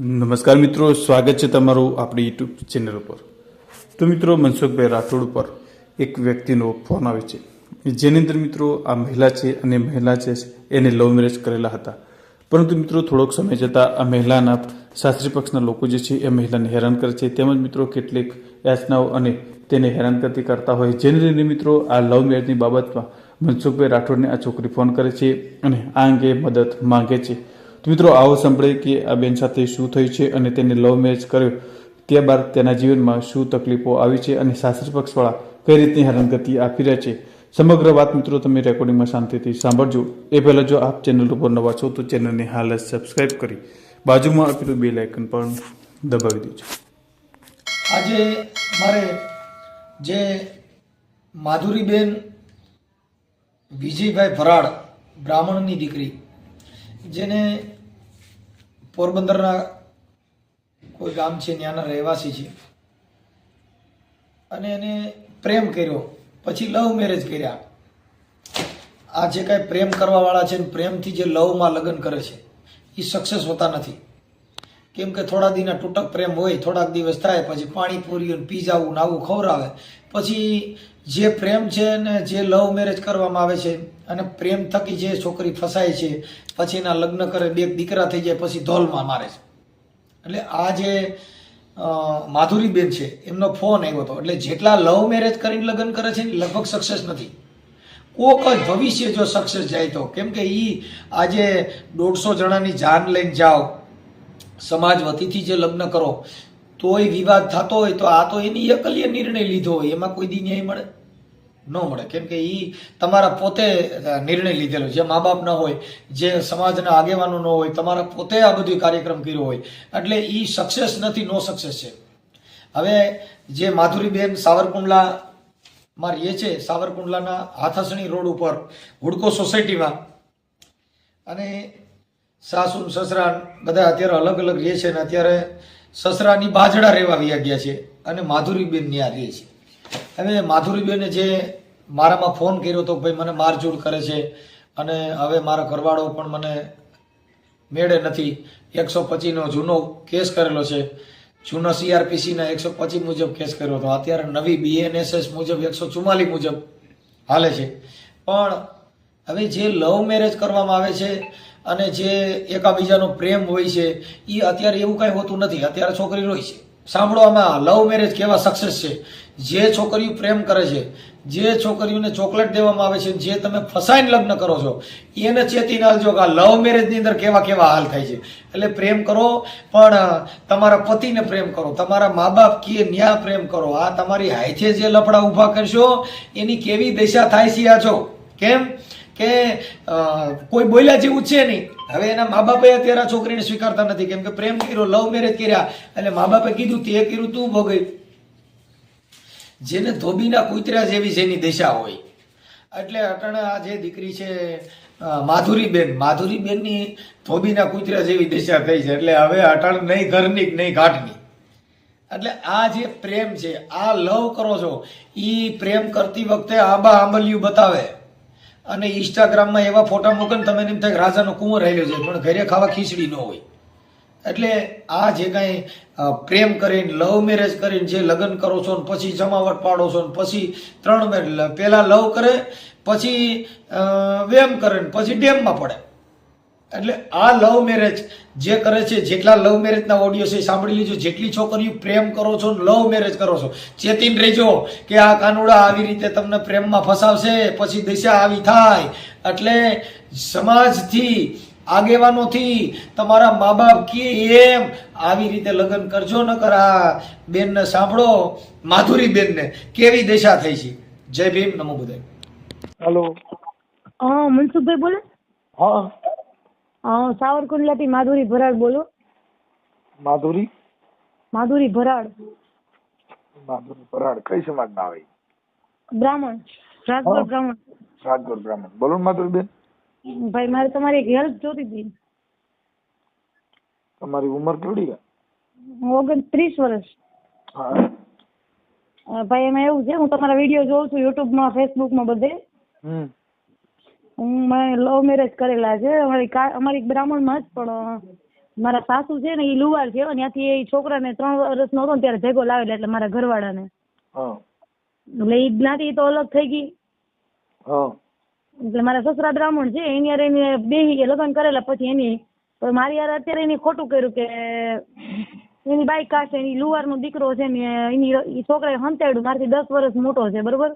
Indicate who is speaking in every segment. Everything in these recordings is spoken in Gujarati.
Speaker 1: નમસ્કાર મિત્રો, સ્વાગત છે તમારું આપણી યુટ્યુબ ચેનલ ઉપર. તો મિત્રો, મનસુખભાઈ રાઠોડ ઉપર એક વ્યક્તિનો ફોન આવે છે. જેની અંદર મિત્રો આ મહિલા છે અને મહિલા છે, એને લવ મેરેજ કરેલા હતા. પરંતુ મિત્રો, થોડોક સમય જતાં આ મહિલાના શાસ્ત્રી પક્ષના લોકો જે છે, એ મહિલાને હેરાન કરે છે. તેમજ મિત્રો, કેટલીક યાચનાઓ અને તેને હેરાન કરતી કરતા હોય. જેને લઈને મિત્રો, આ લવ મેરેજની બાબતમાં મનસુખભાઈ રાઠોડને આ છોકરી ફોન કરે છે અને આ અંગે મદદ માંગે છે. મિત્રો, આવો સાંભળે કે આ બેન સાથે શું થયું છે અને તેને લવ મેરેજ કર્યો. ત્યારબાદ તેના જીવનમાં શું તકલીફો આવી છે અને સાસર પક્ષવાળા કઈ રીતની હેરાનગતિ આપી રહ્યા છે. સમગ્ર વાત મિત્રો, તમે રેકોર્ડિંગમાં શાંતિથી સાંભળજો. એ પહેલાં જો આપ ચેનલ ઉપર નવા છો, તો ચેનલને હાલ જ સબસ્ક્રાઈબ કરી. બાજુમાં આપેલું બે લાઇકન પણ દબાવી દેજો.
Speaker 2: આજે મારે જે માધુરીબેન વિજયભાઈ ભરાડ બ્રાહ્મણની દીકરી, જેને પોરબંદરના કોઈ ગામ છે, ત્યાંના રહેવાસી છે. અને એને પ્રેમ કર્યો. પછી લવ મેરેજ કર્યા. આ જે કાંઈ પ્રેમ કરવાવાળા છે ને પ્રેમથી જે લવમાં લગ્ન કરે છે એ સક્સેસ હોતા નથી. કેમ કે થોડા દિના તૂટક પ્રેમ હોય, થોડાક દિવસ થાય, પછી પાણીપુરી ને પીઝાવું ને આવું ખવડાવે. પછી જે પ્રેમ છે ને જે લવ મેરેજ કરવામાં આવે છે અને પ્રેમ થકી જે છોકરી ફસાય છે પછી એના લગ્ન કરે, બે દીકરા થઈ જાય, પછી ધોલમાં મારે છે. એટલે આ જે માધુરીબેન છે, એમનો ફોન આવ્યો હતો. એટલે જેટલા લવ મેરેજ કરીને લગ્ન કરે છે ને લગભગ સક્સેસ નથી. કોક જ ભવિષ્ય જો સક્સેસ જાય તો. કેમ કે એ આજે દોઢસો જણાની જાન લઈને જાઓ, સમાજ વતીથી જે લગ્ન કરો, તોય વિવાદ થતો હોય તો આ તો એની એકલીય નિર્ણય લીધો હોય. એમાં કોઈ દી ન્યાય મળે. ન મળે. કેમ કે એ તમારા પોતે નિર્ણય લીધેલો. જે મા બાપ ન હોય, જે સમાજના આગેવાનો ન હોય, તમારા પોતે આ બધું કાર્યક્રમ કર્યો હોય. એટલે એ સક્સેસ નથી નો સક્સેસ છે. હવે જે માધુરીબેન સાવરકુંડલા રહીએ રહે છે, સાવરકુંડલાના હાથસણી રોડ ઉપર, હુડકો સોસાયટીમાં, અને સાસુ, સસરા બધા અત્યારે અલગ અલગ રહે છે અને અત્યારે સસરાની બાજડા રહેવા વ્યા ગયા છે અને માધુરીબેન ત્યાં રહે છે. હવે માધુરીબેને જે મારામાં ફોન કર્યો હતો ભાઈ મને મારઝૂડ કરે છે અને હવે મારો ઘરવાળો પણ મને મેળે નથી. એકસો પચીસનો જૂનો કેસ કરેલો છે. જૂનો સીઆરપીસીના એકસો પચીસ મુજબ કેસ કર્યો હતો. અત્યારે નવી બીએનએસએસ મુજબ એકસો ચુમ્માલીસ મુજબ હાલે છે. પણ હવે જે લવ મેરેજ કરવામાં આવે છે અને જે એકાબીજાનો પ્રેમ હોય છે એ અત્યારે એવું કાંઈ હોતું નથી. અત્યારે છોકરી રોય છે. સાંભળો લવ મેરેજ કેવા સક્સેસ છે? જે છોકરીઓ પ્રેમ કરે છે, જે છોકરીઓને ચોકલેટ દેવામાં આવે છે, જે તમે ફસાઈને લગ્ન કરો છો, એને ચેતી નાલજો કે આ લવ મેરેજની અંદર કેવા કેવા હાલ થાય છે. એટલે પ્રેમ કરો, પણ તમારા પતિને પ્રેમ કરો, તમારા મા બાપ કે ન્યા પ્રેમ કરો. આ તમારી હાઈથે જે લફડા ઊભા કરશો, એની કેવી દિશા થાય છે આ છો કેમ? કે કોઈ બોલ્યા જેવું છે નહીં. હવે એના મા બાપે અત્યારે છોકરીને સ્વીકારતા નથી. કેમ કે પ્રેમ કર્યો, લવ મેરેજ કર્યા. એટલે મા બાપે કીધું તે કર્યું તું ભોગવી. જેને ધોબીના કૂતરા જેવી જેની દિશા હોય. એટલે અટાણે આ જે દીકરી છે માધુરીબેન, માધુરીબેનની ધોબીના કૂતરા જેવી દિશા થઈ છે. એટલે હવે અટણ નહીં ઘરની નહીં ઘાટની. એટલે આ જે પ્રેમ છે, આ લવ કરો છો એ પ્રેમ કરતી વખતે આંબા આંબલિયું બતાવે. અને ઇન્સ્ટાગ્રામમાં એવા ફોટા મૂકે તમે એમ થાય રાજાનો કુંવર રહેલો છે, પણ ઘરે ખાવા ખીચડી ન હોય. એટલે આ જે કાંઈ પ્રેમ કરીને, લવ મેરેજ કરીને જે લગ્ન કરો છો ને પછી જમાવટ પાડો છો ને પછી ત્રણ મેરેજ પહેલાં લવ કરે, પછી વેમ કરે ને પછી ડેમમાં પડે. એટલે આ લવ મેરેજ જે કરે છે, જેટલા લવ મેરેજના ઓડિયો છે સાંભળી લીજો. જેટલી છોકરીઓ પ્રેમ કરો છો ને લવ મેરેજ કરો છો, ચેતીને રહેજો કે આ કાનુડા આવી રીતે તમને પ્રેમમાં ફસાવશે, પછી દિશા આવી થાય. એટલે સમાજથી આગેવાનોથી તમારા મા બાપ કે એમ આવી રીતે લગ્ન કરજો ન કર. આ બેનને સાંભળો માધુરી બેનને કેવી દશા થઈ છે? જય ભીમ નમો બુદ્ધાય
Speaker 3: હેલો.
Speaker 4: હા મનસુખભાઈ બોલે?
Speaker 3: હા.
Speaker 4: હા સાવરકુંડલાથી માધુરી ભરાડ બોલો.
Speaker 3: માધુરી?
Speaker 4: માધુરી ભરાડ.
Speaker 3: માધુરી ભરાડ કઈ સમાજના આવે?
Speaker 4: બ્રાહ્મણ રાજગોર બ્રાહ્મણ.
Speaker 3: રાજકોટ બ્રાહ્મણ. બોલો માધુરી બેન
Speaker 4: ભાઈ મારે તમારી એક હેલ્પ જોતી હતી.
Speaker 3: તમારી ઉંમર છે?
Speaker 4: ઓગણત્રીસ વર્ષ. ભાઈ એમાં એવું છે હું તમારા વીડિયો જોઉં છું યુટ્યુબમાં ફેસબુકમાં બધે.
Speaker 3: હમ.
Speaker 4: હું મેં લવ મેરેજ કરેલા છે. અમારી અમારી બ્રાહ્મણમાં જ પણ મારા સાસુ છે ને એ લુવાર છે. ત્યાંથી એ છોકરાને ત્રણ વર્ષનો હતો ને ત્યારે ભેગો લાવેલા એટલે મારા ઘરવાળાને. એટલે એ જ્ઞાતિ તો અલગ થઈ ગઈ.
Speaker 2: હા.
Speaker 4: એટલે મારા સસરા બ્રાહ્મણ છે એની યાર એને બેહી કે લગ્ન કરેલા પછી એની મારી યાર અત્યારે એને ખોટું કર્યું કે એની બાઈક છે એની લુવારનો દીકરો છે ને એની છોકરાએ હંતાડ્યું મારાથી દસ વર્ષ મોટો છે બરોબર.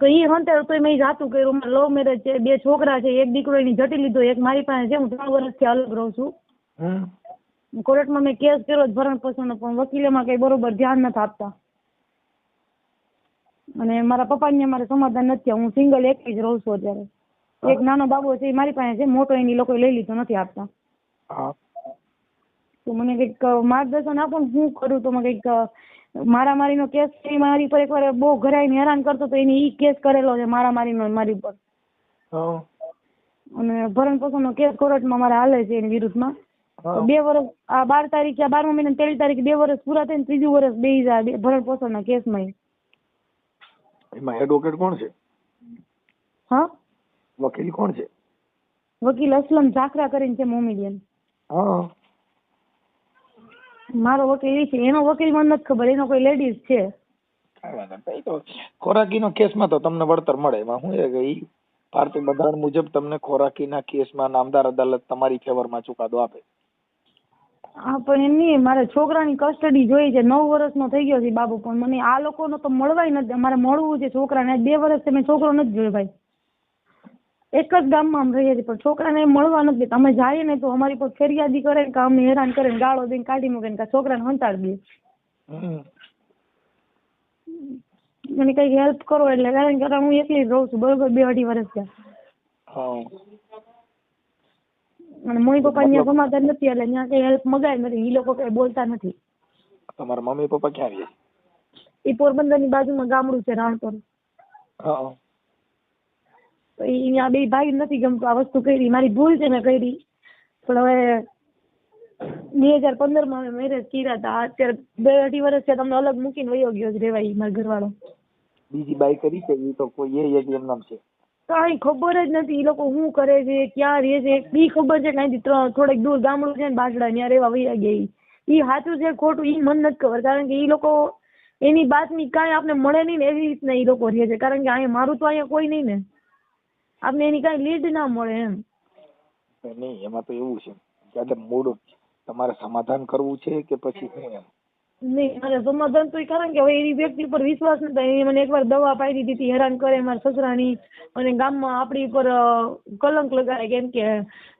Speaker 4: તો એ હંતાડ્યું તો મેં જાતું કર્યું મારે લવ મેરેજ છે બે છોકરા છે એક દીકરો એની જટી લીધો એક મારી પાસે છે હું ત્રણ વર્ષથી અલગ રહું છું. કોર્ટમાં મેં કેસ કર્યો જ ભરણ પોષણનો પણ વકીલેમાં કઈ બરોબર ધ્યાન નથી આપતા અને મારા પપ્પાને મારે સમાધાન નથી હું સિંગલ એકલી જ રહું છું અત્યારે. એક નાનો બાબો છે એ મારી પાસે છે. મોટો એની લોકો લઈ લીધો નથી આપતા. તો મને કંઈક માર્ગદર્શન આપો ને શું કરું તો મને કંઈક મારામારીનો કેસ એ મારી પર એકવાર બહુ ઘરાઈને હેરાન કરતો તો એની ઈ કેસ કરેલો છે મારામારીનો મારી પર. અને ભરણ પોષણનો કેસ કોર્ટમાં મારે હાલે છે એની વિરુદ્ધમાં.
Speaker 2: હા.
Speaker 4: બે વર્ષ આ બાર તારીખે બારમા મહિના તેર તારીખે બે વર્ષ પૂરા થઈને ત્રીજું વર્ષ બે ભરણ પોષણના કેસમાં.
Speaker 2: એમાં એડવોકેટ કોણ છે?
Speaker 4: હા?
Speaker 2: વકીલ કોણ છે?
Speaker 4: વકીલ અસલમ ઝાખરા કરીને છે મોમેડિયન
Speaker 2: હા.
Speaker 4: મારો વકીલ એ છે. એનો વકીલ મને નથી ખબર. એનો કોઈ લેડીઝ છે.
Speaker 2: ખોરાકીનો કેસમાં તો તમને વળતર મળે. એમાં શું એ ભારતીય બંધારણ મુજબ તમને ખોરાકીના કેસમાં નામદાર અદાલત તમારી ફેવરમાં ચુકાદો આપે.
Speaker 4: હા પણ એમ નહીં મારે છોકરાની કસ્ટડી જોઈએ છે. નવ વર્ષનો થઈ ગયો છે બાબુ પણ મને આ લોકોનો તો મળવાય નથી. મારે મળવું છે છોકરાને. બે વર્ષથી મેં છોકરો નથી જોયો ભાઈ. એક જ ગામમાં અમે રહીએ છીએ પણ છોકરાને મળવા નથી. દેતા અમે જઈએ ને તો અમારી પર ફેરિયાદી કરે કે અમને હેરાન કરે ને ગાળો દઈને કાઢી મૂકે ને છોકરાને હંતાડી દે. મને કંઈક હેલ્પ કરો એટલે કારણ કે હું એકલી જ રહું છું. બરોબર બે અઢી વર્ષ થયા.
Speaker 2: હા.
Speaker 4: અને મમ્મી પપ્પા ત્યાં સમાધાન નથી એટલે ત્યાં કઈ હેલ્પ મગાય નથી. એ લોકો કઈ બોલતા નથી.
Speaker 2: તમારા મમ્મી પપ્પા ક્યાં રહે?
Speaker 4: એ પોરબંદરની બાજુમાં ગામડું છે રાણપુર.
Speaker 2: હા.
Speaker 4: તો ઈ અહીંયા બે ભાઈ નથી ગમતું. આ વસ્તુ કરી. મારી ભૂલ છે મેં કરી. પણ હવે બે હજાર પંદરમાં અમે મેરેજ કર્યા હતા. અત્યારે બે અઢી વર્ષ છે તમને અલગ મૂકીને વયો ગયો જ રેવાય મારા ઘરવાળો.
Speaker 2: બીજી બાઈ કરી છે એ તો કોઈ એ જ એમ નામ છે.
Speaker 4: કાંઈ ખબર જ નથી ઈ લોકો શું કરે છે, ક્યાં રહે છે. બી ખબર છે કાંઈ થોડેક દૂર ગામડું છે ને બાજડા, ત્યાં રહેવા વયા ગયા ઈ. સાચું છે ખોટું, ઈ મને નથી ખબર. કારણ કે ઈ લોકો, એની બાતમી કાંઈ આપને મળે નહીં ને એવી રીતના ઈ લોકો રહે છે. કારણ કે અહીંયા મારું તો અહીંયા કોઈ નહીં ને. આપને એની કાંઈ લીડ ના મળે એમ.
Speaker 2: નહીં, એમાં તો એવું છે. કે મૂળ તમારે સમાધાન કરવું છે કે પછી હું એમ?
Speaker 4: નહીં મારે સમાધાન તો એ કારણ કે હવે એની વ્યક્તિ પર વિશ્વાસ નથી એને મને એકવાર દવા પાડી દીધી હેરાન કરે મારા સસરાની અને ગામમાં આપણી ઉપર કલંક લગાડે કેમ કે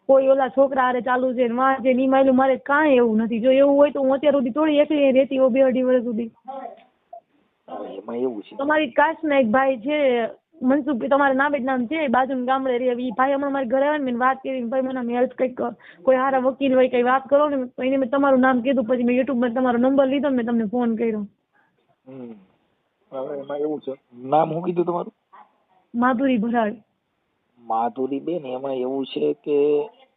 Speaker 4: કોઈ ઓલા છોકરા હારે ચાલુ છે ને વાં છે ને માયલું મારે કાંઈ એવું નથી. જો એવું હોય તો હું અત્યાર સુધી થોડી એકલી રહેતી હોઉં બે અઢી વર્ષ સુધી.
Speaker 2: હવે એમાં એવું છે.
Speaker 4: તમારી કાસ્ટના એક ભાઈ છે મનસુખભાઈ તમારે નામે જ નામ છે બાજુના ગામડે રહે એ ભાઈ હમણાં મારા ઘરે આવે ને મેં વાત કરી ભાઈ મને હેલ્પ કંઈક કોઈ સારા વકીલ હોય કંઈ વાત કરો ને એને મેં તમારું નામ કીધું પછી મેં યુટ્યુબમાં તમારો નંબર લીધો મેં તમને ફોન કર્યો.
Speaker 2: હવે એમાં એવું છે. નામ શું કીધું તમારું?
Speaker 4: માધુરી ભરાડ.
Speaker 2: માધુરી બેન એમાં એવું છે કે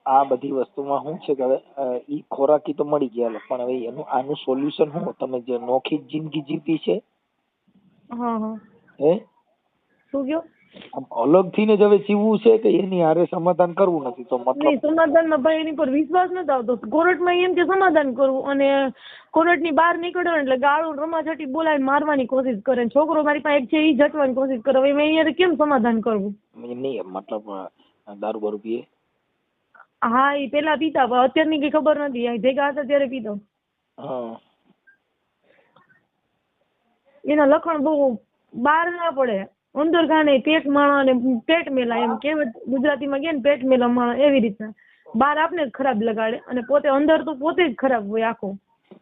Speaker 2: આ બધી વસ્તુમાં શું છે કે હવે ઈ ખોરાકી તો મળી ગયા પણ હવે એનું આનું સોલ્યુશન શું? તમે જે નોખી જિંદગી જીવી છે?
Speaker 4: હા હા.
Speaker 2: હે?
Speaker 4: શું કયો?
Speaker 2: અલગ ને જ હવે જીવવું છે કે એની હારે સમાધાન કરવું નથી તો મતલબ
Speaker 4: નહીં સમાધાનમાં ભાઈ એની પર વિશ્વાસ નથી આવતો. કોર્ટમાં એમ કે સમાધાન કરવું અને કોર્ટની બહાર નીકળ્યો ને એટલે ગાળો રમાઝટી બોલાવીને મારવાની કોશિશ કરે ને છોકરો મારી પાસે એક છે એ જટવાની કોશિશ કરે. હવે મેં અહીંયા કેમ સમાધાન કરવું?
Speaker 2: નહીં મતલબ દારૂ બારૂ પીએ?
Speaker 4: હા એ પેલા પીતા પણ અત્યારની કઈ ખબર નથી. અહીં ભેગા હતા ત્યારે પીતો.
Speaker 2: હા.
Speaker 4: એના લખણ બહુ બહાર ના પડે. અંદર ખાને પેટ માણો અને પેટ મેલા એમ કહેવત ગુજરાતીમાં કહે ને પેટ મેલા માણો એવી રીતના. બહાર આપને ખરાબ લગાડે અને પોતે અંદર તો પોતે જ ખરાબ હોય આખો.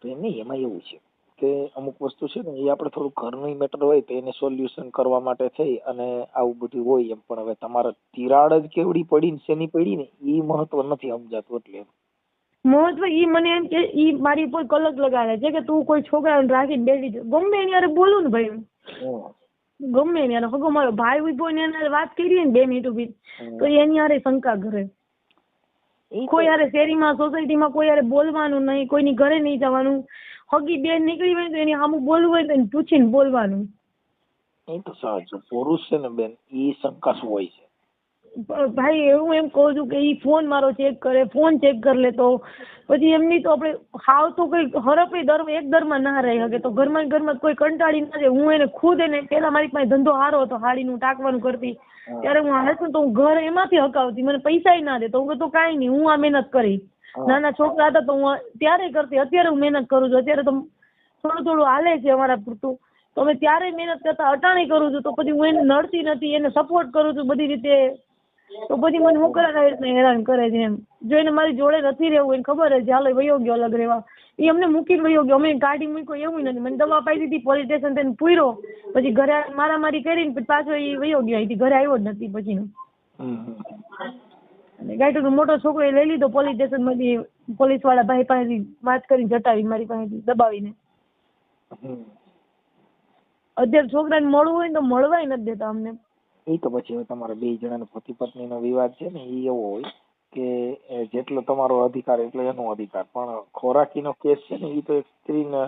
Speaker 2: તો એમ નહીં એમાં એવું છે કે અમુક વસ્તુ છે ને એ આપણે થોડું ઘરનું મેટર હોય તો એને સોલ્યુશન કરવા માટે થઈ અને આવું બધું હોય એમ. પણ હવે તમારે તિરાડ જ કેવડી પડી ને શેની પડી ને એ મહત્વ નથી સમજાતું એટલે.
Speaker 4: મહત્વ ઈ મને એમ કે ઈ મારી ઉપર કલક લગાડે. છે કે તું કોઈ છોકરાને રાખીને બેઠી ગમે એની હારે બોલું ને ભાઈ. ગમે ને એનો હગો મારો ભાઈ ઊભો ને એને વાત કરીએ ને બે મિનિટ ઊભી તો એની હારે શંકા કરે કોઈ હારે શેરીમાં સોસાયટીમાં કોઈ હારે બોલવાનું નહીં કોઈની ઘરે નહીં જવાનું. હગી બેન નીકળી હોય તો એની સામું બોલવું હોય તો એને પૂછીને બોલવાનું.
Speaker 2: એ તો સાચું. પુરુષ છે ને બેન એ શંકા હોય છે.
Speaker 4: ભાઈ હું એમ કહું છું કે એ ફોન મારો ચેક કરે ફોન ચેક કરી લેતો પછી એમની તો આપણે હાવ તો કોઈ હરપે દર એક દરમાં ના રહી શકે. તો ઘરમાં ઘરમાં કોઈ કંટાળી ના જાય. હું એને ખુદ એને પેલા મારી પાસે ધંધો હારો હતો હાડીનું ટાંકવાનું કરતી. ત્યારે હું હાલતું તો હું ઘર એમાંથી હકાવતી. મને પૈસા ના દે. તો હું તો કાંઈ નહીં હું આ મહેનત કરી. નાના છોકરા હતા તો હું ત્યારે કરતી. અત્યારે હું મહેનત કરું છું. અત્યારે તો થોડું થોડું હાલે છે અમારા પૂરતું. તો અમે ત્યારે મહેનત કરતા અટાણી કરું છું. તો પછી હું એને નડતી નથી એને સપોર્ટ કરું છું બધી રીતે. તો પછી મને હું કરે રીતના હેરાન કરે છે એમ. જો એને મારી જોડે નથી રહેવું એને ખબર છે, હાલો વયો ગયો અલગ રહેવા. એ અમને મૂકીને વયો ગયો. અમે ગાડી મૂક્યો એવું નથી. મને દવા પાઈ દીધી પોલીસ સ્ટેશન તેને પૂર્યો પછી ઘરે મારા મારામારી કરીને પછી પાછો એ વયો ગયો. અહીંથી ઘરે આવ્યો જ નથી પછીનો. અને ગાઈટરનો મોટો છોકરો એ લઈ લીધો પોલીસ સ્ટેશનમાંથી પોલીસવાળા ભાઈ પાસેથી વાત કરીને જટાવી મારી પાસેથી દબાવીને. અત્યારે છોકરાને મળવું હોય ને તો મળવાય નથી દેતા અમને.
Speaker 2: એ તો પછી હવે તમારા બે જણાનો પતિ પત્નીનો વિવાદ છે ને એ એવો હોય કે જેટલો તમારો અધિકાર એટલો એનો અધિકાર. પણ ખોરાકીનો કેસ છે ને એ તો એક સ્ત્રીને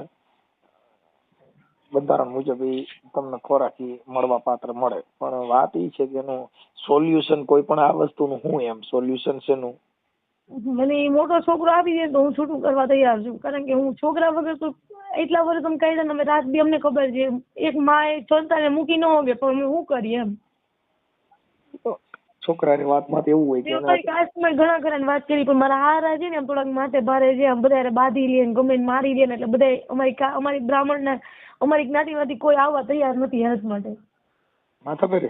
Speaker 2: બંધારણ મુજબ એ તમને ખોરાકી મળવા પાત્ર મળે. પણ વાત એ છે કે એનું સોલ્યુશન કોઈ પણ આ વસ્તુનું હું એમ, સોલ્યુશન શેનું
Speaker 4: મને એ મોટો છોકરો આપી દે તો હું છૂટું કરવા તૈયાર છું. કારણ કે હું છોકરા વગર તો એટલા વર્ષ અમે કાઢ્યા ને, અમે રાત બી અમને ખબર છે, એક માએ સંતાને મૂકી ન હોગે, પણ અમે શું કરીએ એમ?
Speaker 2: છોકરાની વાતમાં તો એવું હોય કે
Speaker 4: મારી કાસ્ટમાં ઘણા ખરાને વાત કરી પણ મારા હારા છે ને આમ થોડાક માથે ભારે છે આમ બધા બાંધી લે ગમે મારી ને એટલે બધા અમારી અમારી બ્રાહ્મણ બ્રાહ્મણના અમારી જ્ઞાતિમાંથી કોઈ આવવા તૈયાર નથી હેલ્પ માટે.
Speaker 2: માથા પેરે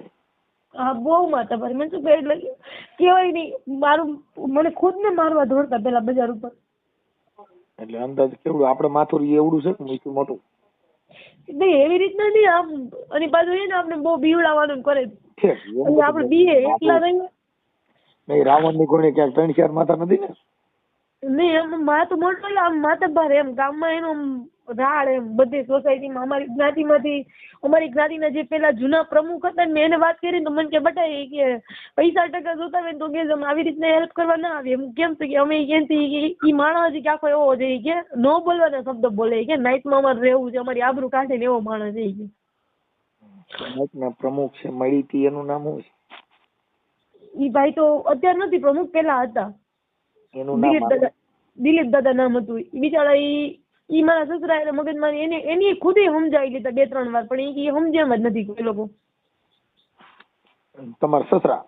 Speaker 4: હા બહુ માથા ભારે મને શું એટલે કહેવાય નહીં મારું મને ખુદ ને મારવા દોડતા પેલા બજાર ઉપર.
Speaker 2: એટલે અંદાજ કેવડું? આપણે માથું એવડું છે મોટું?
Speaker 4: નહીં એવી રીતના નહીં આમ અને પાછું એ ને આપણે બહુ બીવડાવવાનું કરે.
Speaker 2: એમ
Speaker 4: આપણે બીએ એટલા રહીએ
Speaker 2: નહીં રાવણની કોઈને ક્યાંક ત્રણ ચાર માતા નથી ને?
Speaker 4: નહીં એમ માથું તો એટલે આમ માથા ભારે એમ ગામમાં એનું એમ બધી સોસાયટીમાં અમારી જ્ઞાતિમાંથી અમારી જ્ઞાતિના જે પેલા જૂના પ્રમુખ હતા ને મેં એને વાત કરી તો મને કે બટા એ કે પૈસા ટકા જોતા હોય ને તો કે અમે આવી રીતના હેલ્પ કરવા ના આવી કેમ તો કે અમે ક્યાંથી ઈ માણસ કે આખો એવો છે કે ન બોલવાના શબ્દ બોલે. કે નાઇટમાં અમારે રહેવું છે અમારી આબરૂ કાઢે ને એવો માણસ છે કે.
Speaker 2: ના પ્રમુખ છે મળી હતી એનું નામ શું છે?
Speaker 4: ઈ ભાઈ તો અત્યારે નથી પ્રમુખ પેલા હતા.
Speaker 2: એનું નામ
Speaker 4: દિલીપ દાદા નામ હતું. ઈ બિચારા ઈ ઈ મારા સસરા એને મગજમાં એને એની ખુદે સમજાવી લીધા બે ત્રણ વાર પણ એ સમજ્યા જ નથી કોઈ લોકો.
Speaker 2: તમારા સસરા?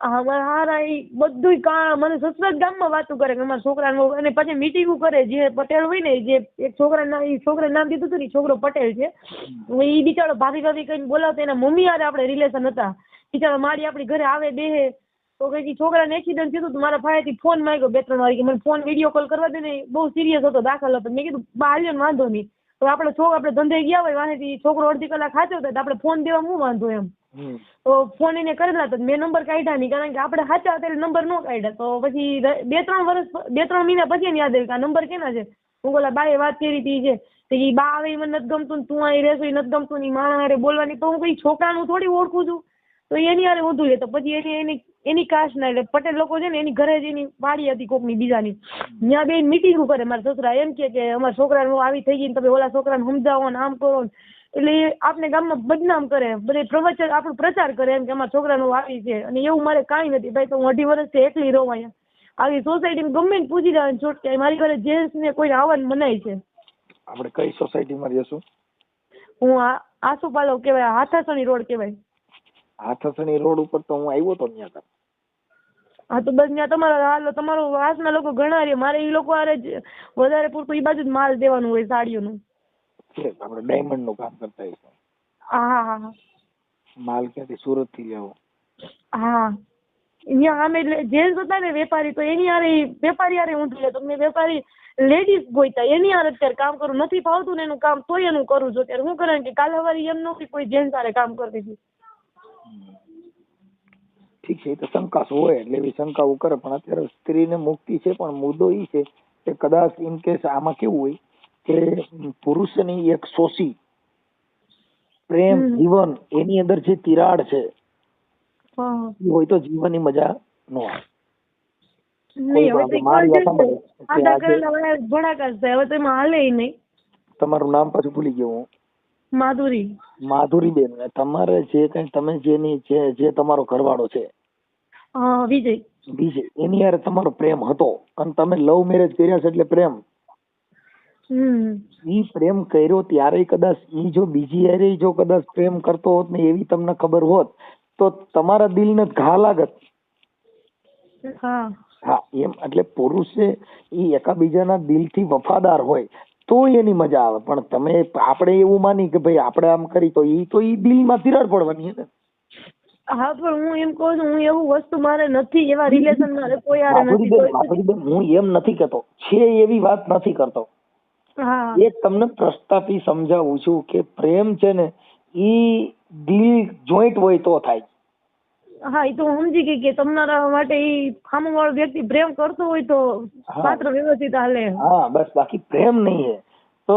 Speaker 4: હા હારા ઈ બધુંય કા મને સસરા જ ગામમાં વાતું કરે કે અમારા છોકરાનું અને પછી મીટિંગો કરે જે પટેલ હોય ને જે એક છોકરાના ઈ છોકરાનું નામ દીધું હતું ને છોકરો પટેલ છે. ઈ બિચારો ભાભી ભાભી કહીને બોલાવતો એના મમ્મી હારે આપણે રિલેશન હતા. બિચારો મારી આપણી ઘરે આવે બેહે. તો કે છોકરાને એક્સિડન્ટ થયું હતું તો મારા ભાઈથી ફોન માંગ્યો બે ત્રણ વાર કે મને ફોન વીડિયો કોલ કરવા દે ને બહુ સિરિયસ હતો દાખલ હતો. મેં કીધું બાલ્યો ને વાંધો નહીં. તો આપણે છોકરા આપણે ધંધે ગયા હોય વાંહેથી છોકરો અડધી કલાક સાચવતો હતો તો આપણે ફોન દેવા હું વાંધો એમ? તો ફોન એને કરેલા તો મેં નંબર કાઢ્યા નહીં કારણ કે આપણે સાચા અત્યારે નંબર ન કાઢ્યા. તો પછી બે ત્રણ વર્ષ બે ત્રણ મહિના પછી એને યાદ આવ્યું કે આ નંબર કેના છે? હું બોલા બાએ વાત કરી હતી છે. તો એ બા આવે મને નથી ગમતું તું અહીં રહેશો એ નથી ગમતું ને હારે બોલવાની. તો હું કઈ છોકરાનું થોડી ઓળખું છું? તો એની હારે ઊંધું લે. તો પછી એની એની એની કાસ્ટ ના એટલે પટેલ લોકો છે ને એની ઘરે જ એની વાડી હતી કોકની બીજાની. ત્યાં બે મિટિંગ કરે મારા સસરા એમ કે કે અમારા છોકરાને આવી થઈ ગઈ ને તમે ઓલા છોકરાને સમજાવો ને આમ કરો ને. એટલે એ આપણે ગામમાં બદનામ કરે. બધે પ્રવચન આપણો પ્રચાર કરે એમ કે અમારા છોકરાનું આવી છે. અને એવું મારે કાંઈ નથી. ભાઈ તો હું અઢી વર્ષથી એકલી રહું અહીંયા. આવી સોસાયટીમાં ગમે ને પૂછી જાય છોટ કે મારી ઘરે જેન્ટ્સ ને કોઈ આવવાનું મનાય છે.
Speaker 2: આપણે કઈ સોસાયટીમાં રહેશું?
Speaker 4: હું આ આસુપાલો કહેવાય હાથાસણી રોડ કહેવાય.
Speaker 2: હાથસણી રોડ ઉપર તો હું આવ્યો તો ત્યાં કર
Speaker 4: હા તો બસ ત્યાં તમારા હાલ તમારો વાસના લોકો ઘણા રહે મારે એ લોકો જ વધારે પૂરતું એ બાજુ જ માલ દેવાનું હોય સાડીઓનું.
Speaker 2: છે આપણે ડાયમંડનું કામ કરતા હોઈશું
Speaker 4: હા હા હા
Speaker 2: માલ ક્યાંથી? સુરતથી લેવો
Speaker 4: હા. અહીંયા એટલે જેન્ટ્સ હતા ને વેપારી તો એની હારે વેપારી હારે ઊંધું લે. તમને મેં વેપારી લેડીઝ ગોઈતા. એની આરે અત્યારે કામ કરું. નથી ફાવતું ને એનું કામ તોય એનું કરું. છું અત્યારે શું કરે કે કાલે સવારે એમ નો કે કોઈ જેન્ટ્સ હારે કામ કરતી હતી.
Speaker 2: ઠીક છે એ તો શંકા હોય એટલે એવી શંકાઓ કરે પણ અત્યારે સ્ત્રીને મુક્તિ છે પણ મુદ્દો એ છે કે કદાચ ઇન કેસ આમાં કેવું હોય કે પુરુષની એક શોષી પ્રેમ જીવન એની અંદર જે તિરાડ છે હોય તો જીવનની મજા ન આવે. તમારું નામ પાછું ભૂલી ગયો હું.
Speaker 4: માધુરી.
Speaker 2: માધુરીબેન તમારે જે કઈ તમે જેની જે જે તમારો ઘરવાળો છે.
Speaker 4: વિજય.
Speaker 2: વિજય એની યાર તમારો પ્રેમ હતો અને તમે લવ મેરેજ કર્યા છે એટલે પ્રેમ. ઈ પ્રેમ કર્યો ત્યારે કદાચ ઈ જો બીજી હારે જો કદાચ પ્રેમ કરતો હોત ને એવી તમને ખબર હોત તો તમારા દિલને ઘા લાગત.
Speaker 4: હા.
Speaker 2: હા એમ એટલે પુરુષે ઈ એકાબીજાના દિલથી વફાદાર હોય તો એની મજા આવે. પણ તમે આપણે એવું માની કે ભાઈ આપણે આમ કરી તો ઈ તો ઈ દિલમાં તિરાડ પડવાની છે
Speaker 4: હા પણ હું એમ કહું છું હું એવું વસ્તુ મારે નથી એવા રિલેશન મારે કોઈ આરે નથી
Speaker 2: હું એમ નથી કહેતો છે એવી વાત નથી કરતો.
Speaker 4: હા.
Speaker 2: એક તમને પ્રસ્તાપી સમજાવું છું કે પ્રેમ છે ને ઈ દિલ જોઈન્ટ હોય તો થાય
Speaker 4: હા એ તો હું સમજી ગઈ કે તમારા માટે એ સામેવાળો વ્યક્તિ પ્રેમ કરતો હોય તો પાત્ર વ્યવસ્થિત હાલે.
Speaker 2: હા બસ બાકી પ્રેમ નહીં હે. તો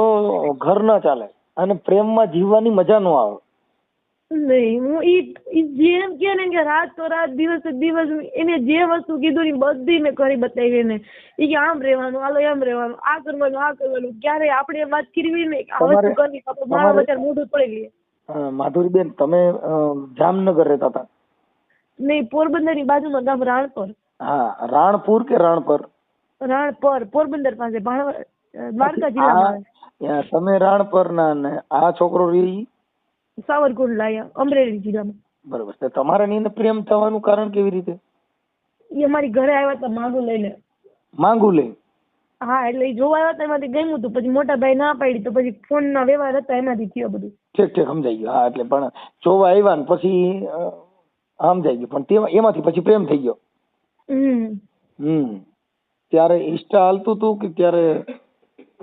Speaker 2: ઘર ના ચાલે અને પ્રેમમાં જીવવાની મજા ન આવે.
Speaker 4: નહીં હું ઈ ઈ જેમ કે ને કે રાત તો રાત દિવસ દિવસ એને જે વસ્તુ કીધું ને બધી મેં કરી બતાવી એને. ઈ કે આમ રહેવાનું હાલો એમ રહેવાનું આ કરવાનું આ કરવાનું. ક્યારે આપણે વાત કરવી ને આ વસ્તુ કરવી મારા
Speaker 2: તમારે-
Speaker 4: મોઢું પડી
Speaker 2: ગયું માધુરીબેન તમે જામનગર રહેતા હતા.
Speaker 4: નહીં પોરબંદરની બાજુમાં ગામ રાણપર.
Speaker 2: હા રાણપુર કે રાણપર?
Speaker 4: રાણપર પોરબંદર પાસે દ્વારકા જિલ્લામાં.
Speaker 2: તમે રાણપર ના ને આ છોકરો રહી?
Speaker 4: સાવરકુંડલા અમરેલી જિલ્લામાં.
Speaker 2: બરોબર તો તમારા ની પ્રેમ થવાનું કારણ કેવી રીતે?
Speaker 4: એ અમારી ઘરે આવ્યા હતા માંગુ લઈને.
Speaker 2: માંગુ લઈ?
Speaker 4: હા એટલે એ જોવા આવ્યા હતા એમાંથી ગમ્યું હતું પછી મોટા ભાઈ ના પાડી તો પછી ફોન ના વ્યવહાર હતા એમાંથી થયો બધું.
Speaker 2: ઠીક ઠીક સમજાઈ ગયું. હા એટલે પણ જોવા આવ્યા ને પછી સમજાઈ ગયું. પણ તેમાં એમાંથી પછી પ્રેમ થઈ ગયો.
Speaker 4: હમ.
Speaker 2: ત્યારે ઇન્સ્ટા હાલતું તું કે ત્યારે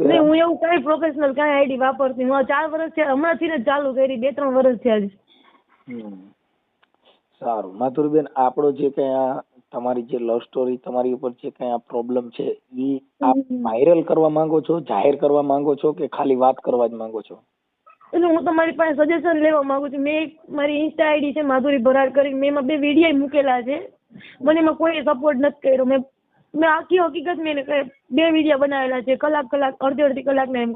Speaker 4: નહીં હું એવું કઈ પ્રોફેશનલ કઈ આઈડી વાપરતી હું ચાર વર્ષ છે હમણાંથી જ ચાલુ કરી. બે ત્રણ વર્ષ થયા
Speaker 2: હમ. સારું. માધુરીબેન આપણો જે કઈ આ તમારી જે લવ સ્ટોરી તમારી ઉપર જે કઈ આ પ્રોબ્લેમ છે ઈ આપ વાયરલ કરવા માંગો છો જાહેર કરવા માંગો છો કે ખાલી વાત કરવા જ માંગો છો?
Speaker 4: એટલે હું તમારી પાસે સજેશન લેવા માંગુ છું. મેં મારી ઇન્સ્ટા આઈડી છે માધુરી ભરાડ કરીને મેં એમાં બે વીડિયો મૂકેલા છે. મને એમાં કોઈ સપોર્ટ નથી કર્યો. મેં મેં આખી હકીકત મેં બે વિડીયા બનાવેલા છે. કલાક કલાક અડધી અડધી કલાકના એમ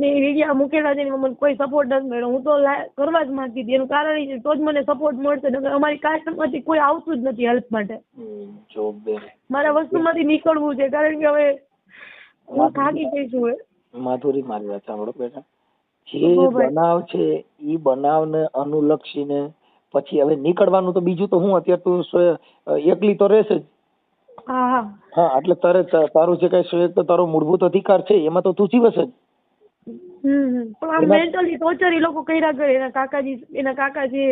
Speaker 4: મેં વિડીયા મૂકેલા છે એમાં મને કોઈ સપોર્ટ નથી મળ્યો. હું તો કરવા જ માંગતી હતી. એનું કારણ એ છે તો જ મને સપોર્ટ મળશે. નકર અમારી કાસ્ટમાંથી કોઈ આવતું જ નથી હેલ્પ માટે. મારા વસ્તુમાંથી નીકળવું છે. કારણ કે હવે હું થાકી ગઈ છું
Speaker 2: માધુરી મારી વાત સાંભળો બેટા. જે. બનાવ છે ઈ બનાવને અનુલક્ષીને પછી હવે નીકળવાનું તો બીજું તો હું અત્યારે તું સ્વ- એકલી તો રહેશે જ
Speaker 4: હા હા
Speaker 2: હા એટલે તારે ત- તારું જે કઈ સ્વ- તો તારો મૂળભૂત અધિકાર છે એમાં તો તું જીવશે જ.
Speaker 4: પણ
Speaker 2: આમ
Speaker 4: મેન્ટલી ટોર્ચર એ લોકો કર્યા કરે. એના કાકાજી એના કાકા છે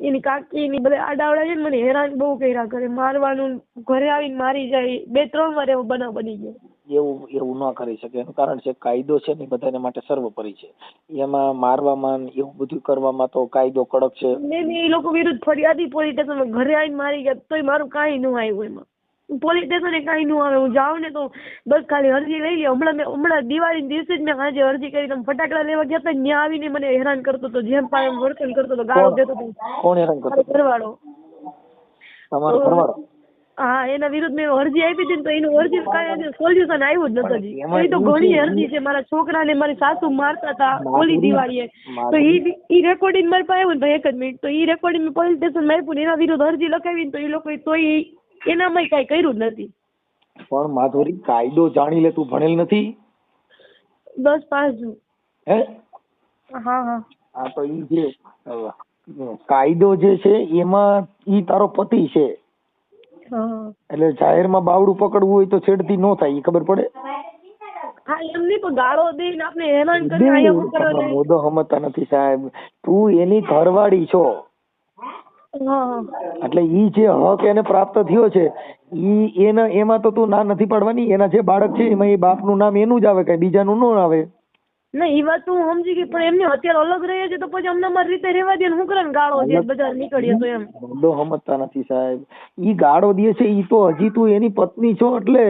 Speaker 4: એની કાકી એની બધા આડાવડા છે ને મને હેરાન બહુ કર્યા કરે. મારવાનું ઘરે આવીને મારી જાય બે ત્રણ વાર એવો બનાવ બની ગયો.
Speaker 2: એવું એવું ન કરી શકે. એનું કારણ છે કાયદો છે ને બધાને માટે સર્વોપરી છે. એમાં મારવામાં એવું બધું કરવામાં તો કાયદો કડક છે.
Speaker 4: એ લોકો વિરુદ્ધ ફરિયાદી પોલીસ સ્ટેશનમાં ઘરે આવીને મારી ગયા તોય મારું કાંઈ ન આવ્યું એમાં. પોલીસ સ્ટેશને કાંઈ નું આવે. હું જાઉં ને તો બસ ખાલી અરજી લઈ લે. હમણાં મેં હમણાં દિવાળી દિવસે જ મેં આજે અરજી કરી. તમે ફટાકડા લેવા ગયા હતા ત્યાં આવીને મને હેરાન કરતો તો જેમ પાય એમ વર્તન કરતો તો ગાળો દેતો હતો.
Speaker 2: કોણ હેરાન કરતો
Speaker 4: ઘરવાળો.
Speaker 2: તમારો ઘરવાળો?
Speaker 4: હા એના વિરુદ્ધ મેં અરજી આપી હતી તો એનું અરજી કાંઈ સોલ્યુશન આવ્યું જ નથી એ તો ઘણી અરજી છે. મારા છોકરાને મારી સાસુ મારતા હતા ઓલી દિવાળીએ. તો ઈ ઈ રેકોર્ડિંગ મારી પાસે આવ્યું ને ભાઈ એક જ મિનિટ તો ઈ રેકોર્ડિંગ મેં પોલીસ સ્ટેશનમાં આપ્યું એના વિરુદ્ધ અરજી લખાવી તો એ લોકો તોય એનામાંય કઈ કર્યું જ નથી.
Speaker 2: પણ માધુરી કાયદો જાણી લે તું ભણેલ નથી?
Speaker 4: દસ પાસ
Speaker 2: હે?
Speaker 4: હા હા.
Speaker 2: આ તો ઈ જે કાયદો જે છે એમાં ઈ તારો પતિ છે.
Speaker 4: હા.
Speaker 2: એટલે જાહેરમાં બાવડું પકડવું હોય તો છેડતી નો થાય એ ખબર પડે?
Speaker 4: હા એમ પણ ગાળો દઈને આપણે હેરાન કરી અહીંયા કરવા
Speaker 2: મોદો હમતા નથી સાહેબ. તું એની ઘરવાળી છો. એટલે ઈ જે હક એને પ્રાપ્ત થયો છે ઈ એને એમાં તો તું ના નથી પાડવાની એના જે બાળક છે એમાં એ બાપનું નામ એનું જ આવે કઈ બીજાનું ન આવે.
Speaker 4: ના એ વાત હું સમજી ગઈ પણ એમને અત્યારે અલગ રહીએ છે તો પછી અમને અમારી રીતે રહેવા દે હું કરે ગાળો દે બધા નીકળીએ તો એમ.
Speaker 2: બધો સમજતા નથી સાહેબ. ઈ ગાળો દે છે ઈ તો હજી તું એની પત્ની છો એટલે.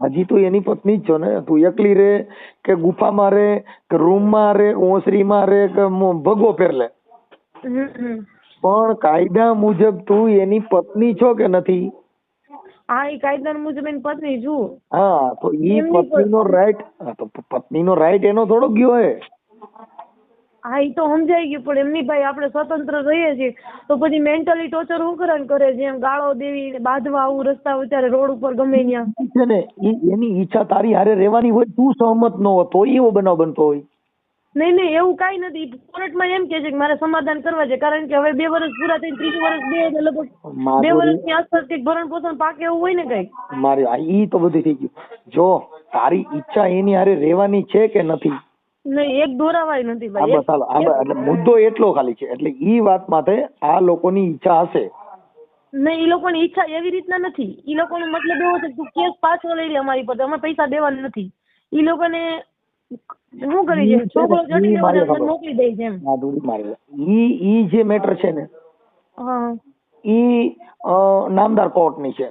Speaker 2: હજી તું એની પત્ની જ છો ને તું એકલી રે કે ગુફામાં રે કે રૂમમાં રે ઓસરીમાં રે કે ભગવો પહેરલે. પણ કાયદા મુજબ તું એની પત્ની છો કે નથી?
Speaker 4: હા એ કાયદા મુજબ એની પત્ની છું.
Speaker 2: હા તો
Speaker 4: એ
Speaker 2: પત્નીનો રાઈટ તો પત્નીનો રાઈટ એનો થોડો ગયો હે.
Speaker 4: હા એ તો સમજાઈ ગયું પણ એમની ભાઈ આપણે સ્વતંત્ર રહીએ છીએ. તો પછી મેન્ટલી ટોર્ચર હું કરન કરે? છે એમ ગાળો દેવી બાંધવા આવું રસ્તા વચ્ચે રોડ ઉપર ગમે ત્યાં.
Speaker 2: છે ને એની ઈચ્છા તારી હારે રહેવાની હોય તું સહમત ન હો તો એવો બનાવ બનતો હોય.
Speaker 4: નહીં નહીં એવું કાંઈ નથી. કોર્ટમાં એમ કહે છે કે મારે સમાધાન કરવા છે. કારણ કે હવે બે વર્ષ પૂરા થઈને ત્રીજું વર્ષ બે એટલે લગભગ બે વર્ષની આસપાસ કંઈક ભરણ પોષણ પાકે એવું હોય ને કંઈક.
Speaker 2: મારે આ ઈ તો બધું થઈ ગયું. જો તારી ઈચ્છા એની હારે રહેવાની છે કે નથી?
Speaker 4: નહીં એક દોરાવાય નથી ભાઈ
Speaker 2: એટલે મુદ્દો એટલો ખાલી છે. એટલે ઈ વાત માટે આ લોકોની ઈચ્છા હશે.
Speaker 4: નહીં એ લોકોની ઈચ્છા એવી રીતના નથી. એ લોકોનો મતલબ એવો છે કે તું કેસ પાછો લઈ લે અમારી પાસે અમે પૈસા દેવાના નથી. એ લોકોને શું કરી છે છોકરો જડી
Speaker 2: ઈ મારી
Speaker 4: લેવાનો
Speaker 2: ખબર.
Speaker 4: મોકલી દે છે એમ.
Speaker 2: માધુરી મારે. ઈ ઈ જે મેટર છે ને
Speaker 4: હા.
Speaker 2: ઈ નામદાર કોર્ટની છે.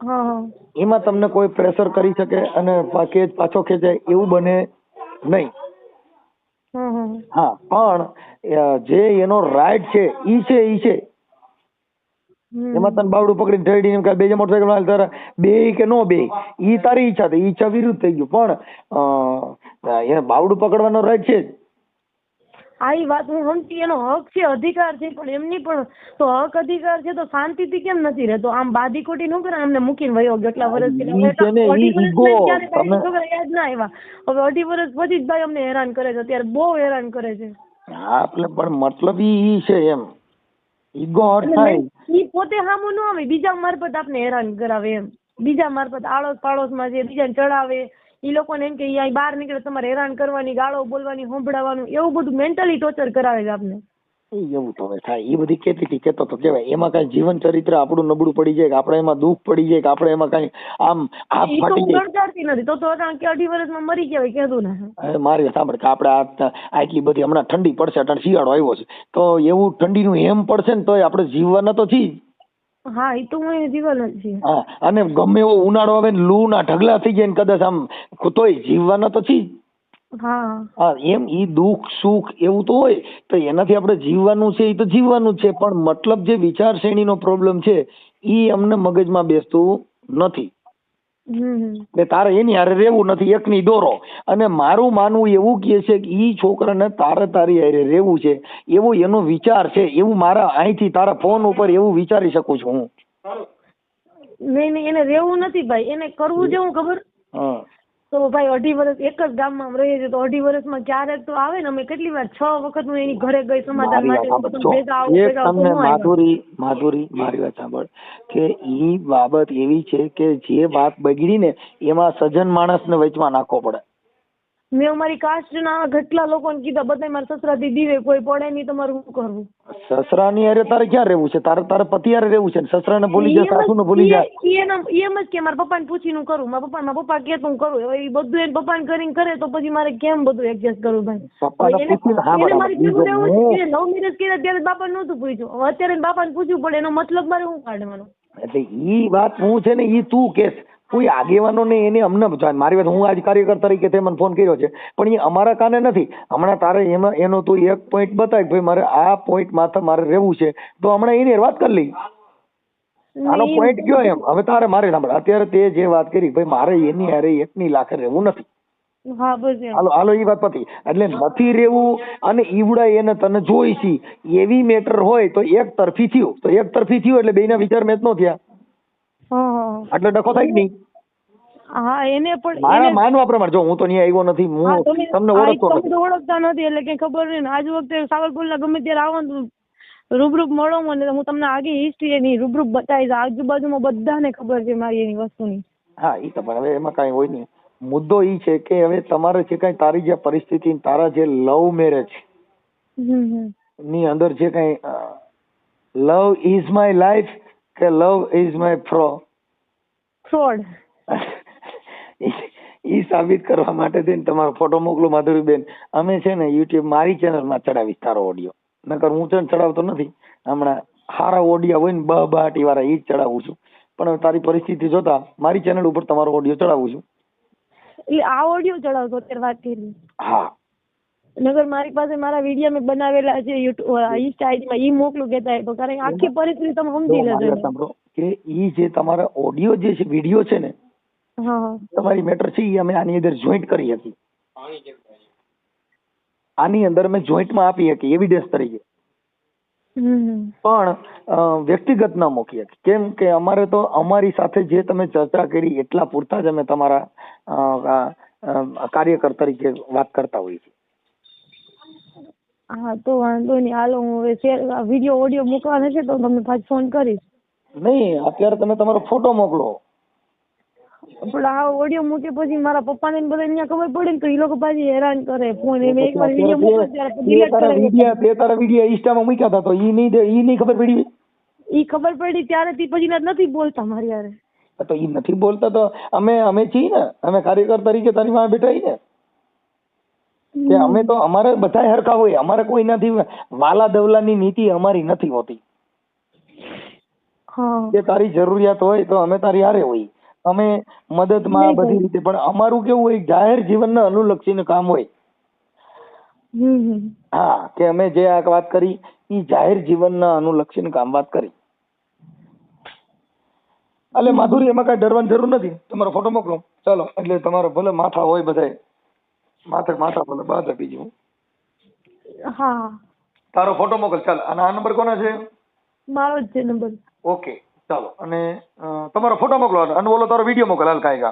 Speaker 4: હા હા.
Speaker 2: એમાં તમને કોઈ પ્રેશર કરી શકે અને કેસ પાછો ખેંચાય એવું બને નહીં.
Speaker 4: હા
Speaker 2: પણ જે એનો રાઈટ છે ઈ છે ઈ છે. એમાં તને બાવડું પકડીને ઠેડીને એમ કે બે મોટરસાયકલમાં તારા બે કે નો બે ઈ તારી ઈચ્છા થઈ ઈચ્છા વિરુદ્ધ થઈ ગયું. પણ એને બાવડું પકડવાનો રાઈટ છે.
Speaker 4: આ ઈ વાત હું સમજી એનો હક છે અધિકાર છે પણ એમની પણ તો હક અધિકાર છે તો શાંતિથી કેમ નથી રહેતો? આમ બાદી કોટી નું કરે અમને મૂકીને વયો એટલા વર્ષ યાદ ના આવ્યા. હવે અઢી વર્ષ પછી જ ભાઈ અમને હેરાન કરે છે. અત્યારે બહુ હેરાન કરે છે.
Speaker 2: હા એટલે પણ મતલબ ઈ છે એમ. ઈગો હર્ટ થાય.
Speaker 4: ઈ પોતે સામું ન આવે બીજા મારફત આપને હેરાન કરાવે એમ. બીજા મારફત આડોશ પાડોશમાં જે બીજાને ચડાવે ઈ લોકોને એમ કે અહીં બહાર નીકળે તમારે હેરાન કરવાની ગાળો બોલવાની સંભળાવવાનું એવું બધું મેન્ટલી ટોર્ચર કરાવે છે આપને.
Speaker 2: એવું તો હવે થાય. એ બધી કેતી હતી કેતો તો કહેવાય. એમાં કઈ જીવન ચરિત્ર આપણું નબળું પડી જાય કે આપણે એમાં દુઃખ પડી જાય કે આપણે એમાં કઈ આમ હાથ ફાટી જાય?
Speaker 4: ગણકારતી નથી. તો તો કારણ કે અઢી વર્ષમાં મરી ગયા હોય ને.
Speaker 2: મારે સાંભળ કે આપણે આ આટલી બધી હમણાં ઠંડી પડશે અટાણે શિયાળો આવ્યો છે. તો એવું ઠંડીનું હેમ પડશે ને તોય આપણે જીવવાના તો છીએ
Speaker 4: હા એ તો હું જીવન જ છીએ
Speaker 2: હા અને ગમે એવો ઉનાળો આવે ને લૂ ના ઢગલા થઈ જાય ને કદાચ આમ તોય જીવવાના તો છીએ.
Speaker 4: હા.
Speaker 2: એમ ઈ દુઃખ સુખ એવું તો હોય તો એનાથી આપણે જીવવાનું છે એ તો જીવવાનું છે પણ મતલબ જે વિચાર શ્રેણીનો પ્રોબ્લેમ છે ઈ અમને મગજમાં બેસતું નથી. ને તારે એની હારે રહેવું નથી એકની દોરો. અને મારું માનવું એવું કહે છે કે ઈ છોકરાને તારે તારી હારે રહેવું છે એવો એનો વિચાર છે એવું મારા અહીંથી તારા ફોન ઉપર એવું વિચારી શકું છું હું.
Speaker 4: નહીં નહીં એને રહેવું નથી ભાઈ એને કરવું છે હું ખબર?
Speaker 2: હા.
Speaker 4: તો ભાઈ અઢી વર્ષ એક જ ગામમાં રહીએ છીએ તો અઢી વર્ષમાં ક્યારેક તો આવે ને અમે કેટલી વાર છ વખત હું એની ઘરે ગઈ સમાધાન માટે
Speaker 2: તમને માધુરી માધુરી મારી વાત સાંભળ કે ઈ બાબત એવી છે કે જે વાત બગડી ને એમાં સજન માણસને વચમાં નાખવો પડે.
Speaker 4: મેં અમારી કાસ્ટના કેટલા લોકોને કીધા બધા મારા સસરાથી દીવે કોઈ પડે નહીં તમારું શું કરવું?
Speaker 2: સસરાની અરે તારે ક્યાં રહેવું છે? તારે તારે પતિ હારે રહેવું છે ને? સસરાને ભૂલી જા સાસુને ભૂલી જા.
Speaker 4: એમ જ- એમ જ કે મારા પપ્પાને પૂછીને હું કરું. મારા પપ્પા મારા પપ્પા કે તું કરું. હવે ઈ બધું એને પપ્પાને કરીને કરે તો પછી મારે કેમ બધું એડજસ્ટ કરવું ભાઈ?
Speaker 2: પપ્પાને પૂછીને, હા, બરાબર.
Speaker 4: મારી ભેગું રહેવું
Speaker 2: હું-
Speaker 4: છે લવ મેરેજ કર્યા ત્યારે બાપાને નહોતું પૂછ્યું. અત્યારે બાપાને પૂછવું પડે એનો મતલબ મારે શું કાઢવાનો?
Speaker 2: એટલે ઈ વાત હું છે ને ઈ તું કેસ. કોઈ આગેવાનો ને એને અમને મારી વાત હું આજ કાર્યકર તરીકે તે મને ફોન કર્યો છે પણ એ અમારા કાને નથી. હમણાં તારે એમાં એનો તું એક પોઈન્ટ બતાય ભાઈ મારે આ પોઈન્ટ માથે મારે રહેવું છે તો હમણાં એની વાત કરી લઈ. આનો પોઈન્ટ કયો એમ? હવે તારે મારે સાંભળ. અત્યારે તે જે વાત કરી ભાઈ મારે એની હારે એકની લાખે રહેવું નથી. હાલો હાલો એ વાત પતી. એટલે નથી રહેવું અને ઈવડા એને તને જોઈશી. એવી મેટર હોય તો એક તરફી થયું. તો એક તરફી થયું એટલે બેના વિચાર મેચ નો થયા. એટલે ડખો થાય કે નહીં?
Speaker 4: હા એને પણ
Speaker 2: મારા માનવા પ્રમાણે. જો હું તો ત્યાં આવ્યો નથી
Speaker 4: હું
Speaker 2: તમને ઓળખતો નથી.
Speaker 4: ઓળખતા નથી એટલે કઈ ખબર નહીં. આજ વખતે સાવરકુંડલા ગમે ત્યારે આવવાનું રૂબરૂપ મળો મને હું તમને આગી હિસ્ટ્રી એની રૂબરૂપ બતાવીશ. આજુબાજુમાં બધાને ખબર છે મારી એની વસ્તુની.
Speaker 2: હા એ તો પણ હવે એમાં કાંઈ હોય નહીં. મુદ્દો એ છે કે હવે તમારે જે કાંઈ તારી જે પરિસ્થિતિ તારા જે લવ મેરેજની અંદર જે કાંઈ લવ ઇઝ માય લાઈફ કે લવ ઇઝ માય ફ્રો
Speaker 4: ફ્રોડ
Speaker 2: ઈ સાબિત કરવા માટે થઈને તમારો ફોટો મોકલો માધુરીબેન. અમે છે ને યુટ્યુબ મારી ચેનલમાં ચડાવીશ તારો ઓડિયો નકર હું છે ચડાવતો નથી. હમણાં સારા ઓડિયા હોય ને બ બહાટી વાળા એ જ ચડાવું છું. પણ તારી પરિસ્થિતિ જોતા મારી ચેનલ ઉપર તમારો ઓડિયો ચડાવું છું.
Speaker 4: એટલે આ ઓડિયો ચડાવતો અત્યારે વાત કરી.
Speaker 2: હા.
Speaker 4: નગર મારી પાસે મારા વીડિયો મેં બનાવેલા છે ઇન્સ્ટા આઈડીમાં ઈ મોકલું કહેતા તો કારણ કે આખી પરિસ્થિતિ તમે સમજી લેજો
Speaker 2: સાંભળો કે ઈ જે તમારા ઓડિયો જે છે વીડિયો છે ને તમારી મેટર છે ઈ અમે આની અંદર જોઈન્ટ કરી હતી આની અંદર અમે જોઈન્ટમાં આપી હતી એવિડન્સ તરીકે. પણ વ્યક્તિગત ના મૂકી હતી કેમ કે અમારે તો અમારી સાથે જે તમે ચર્ચા કરી એટલા પૂરતા જ અમે તમારા કાર્યકર તરીકે વાત કરતા હોઈએ છીએ.
Speaker 4: હા તો વાંધો નહીં. હાલો હું હવે શેર વીડિયો ઓડિયો મૂકવાનો છે તો તમને પાછો ફોન કરીશ.
Speaker 2: નહીં અત્યારે તમે તમારો ફોટો મોકલો.
Speaker 4: પણ આ ઓડિયો મૂકે પછી મારા પપ્પાને ને બધા અહીંયા ખબર પડે ને તો એ લોકો પાછી હેરાન કરે. ફોન એમ એકવાર વીડિયો મૂકો ત્યારે ડિલીટ
Speaker 2: તારા
Speaker 4: કરે
Speaker 2: વિડિયા તે તારા વિડિયા ઇન્સ્ટામાં મૂક્યા હતા તો ઈ નહીં ઈ નહીં ખબર પડી
Speaker 4: ઈ ખબર પડી ત્યારે થી પછી નથી બોલતા મારી હારે.
Speaker 2: તો ઈ નથી બોલતા તો અમે અમે છીએ ને અમે કાર્યકર તરીકે તારી માં બેઠા ને કે અમે તો અમારે બધા હરખા હોય અમારે કોઈ નથી વાલા દવલાની નીતિ અમારી નથી હોતી.
Speaker 4: હા.
Speaker 2: કે તારી જરૂરિયાત હોય તો અમે તારી હારે હોય અમે મદદમાં બધી રીતે પણ અમારું કેવું હોય જાહેર જીવનને અનુલક્ષીને કામ હોય. હા કે અમે જે આ વાત કરી એ જાહેર જીવનના અનુલક્ષીને કામ વાત કરી. એટલે માધુરી એમાં કઈ ડરવાની જરૂર નથી. તમારો ફોટો મોકલો. ચાલો એટલે તમારો ભલે માથા હોય બધાય. માથે માથા બોલે બાધા બીજું.
Speaker 4: હા.
Speaker 2: તારો ફોટો મોકલ ચાલ. અને આ નંબર કોના છે?
Speaker 4: મારો જ છે નંબર
Speaker 2: ઓકે ચાલો. અને તમારો ફોટો મોકલો. અને ઓલો તારો વીડિયો મોકલ હાલ કાંઈ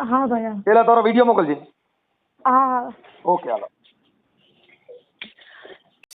Speaker 4: હા ભાઈ
Speaker 2: પેલા તારો વીડિયો મોકલજે.
Speaker 4: હા.
Speaker 2: ઓકે હાલો.